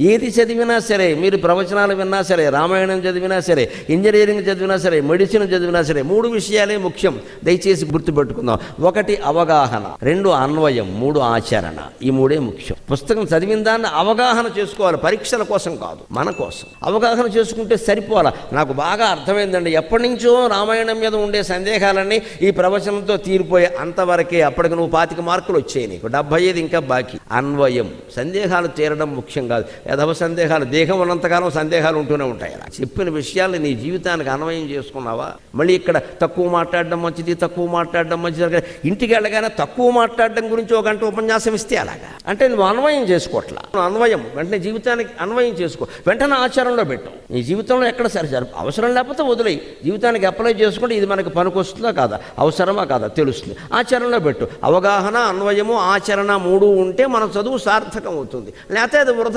ఏది చదివినా సరే మీరు ప్రవచనాలు విన్నా సరే రామాయణం చదివినా సరే ఇంజనీరింగ్ చదివినా సరే మెడిసిన్ చదివినా సరే మూడు విషయాలే ముఖ్యం. దయచేసి గుర్తుపెట్టుకుందాం. ఒకటి అవగాహన రెండు అన్వయం మూడు ఆచరణ. ఈ మూడే ముఖ్యం. పుస్తకం చదివిన దాన్ని అవగాహన చేసుకోవాలి. పరీక్షల కోసం కాదు మన కోసం. అవగాహన చేసుకుంటే సరిపోవాలి? నాకు బాగా అర్థమైందండి. ఎప్పటి నుంచో రామాయణం మీద ఉండే సందేహాలన్నీ ఈ ప్రవచనంతో తీరిపోయే అంతవరకే అప్పటికి నువ్వు పాతిక మార్కులు వచ్చాయి నీకు. డెబ్బై ఐదు ఇంకా బాకీ. అన్వయం. సందేహాలు తీరడం ముఖ్యం కాదు. యథవ సందేహాలు దేహం ఉన్నంతకాలం సందేహాలు ఉంటూనే ఉంటాయి అలా. చెప్పిన విషయాలు నీ జీవితానికి అన్వయం చేసుకున్నావా? మళ్ళీ ఇక్కడ తక్కువ మాట్లాడడం మంచిది తక్కువ మాట్లాడడం మంచిది ఇంటికి వెళ్ళగానే తక్కువ మాట్లాడడం గురించి ఒక గంట ఉపన్యాసం ఇస్తే అలాగా? అంటే నువ్వు అన్వయం చేసుకోవట్లా అన్వయం వెంటనే జీవితానికి అన్వయం చేసుకో. వెంటనే ఆచరణలో పెట్టు. నీ జీవితంలో ఎక్కడ సరి అవసరం లేకపోతే వదిలేయి. జీవితానికి అప్లై చేసుకుంటే ఇది మనకు పనికొస్తుందా కాదా? అవసరమా కాదా? తెలుస్తుంది. ఆచరణలో పెట్టు. అవగాహన అన్వయము ఆచరణ మూడు ఉంటే మన చదువు సార్థకం అవుతుంది లేకపోతే అది వృధా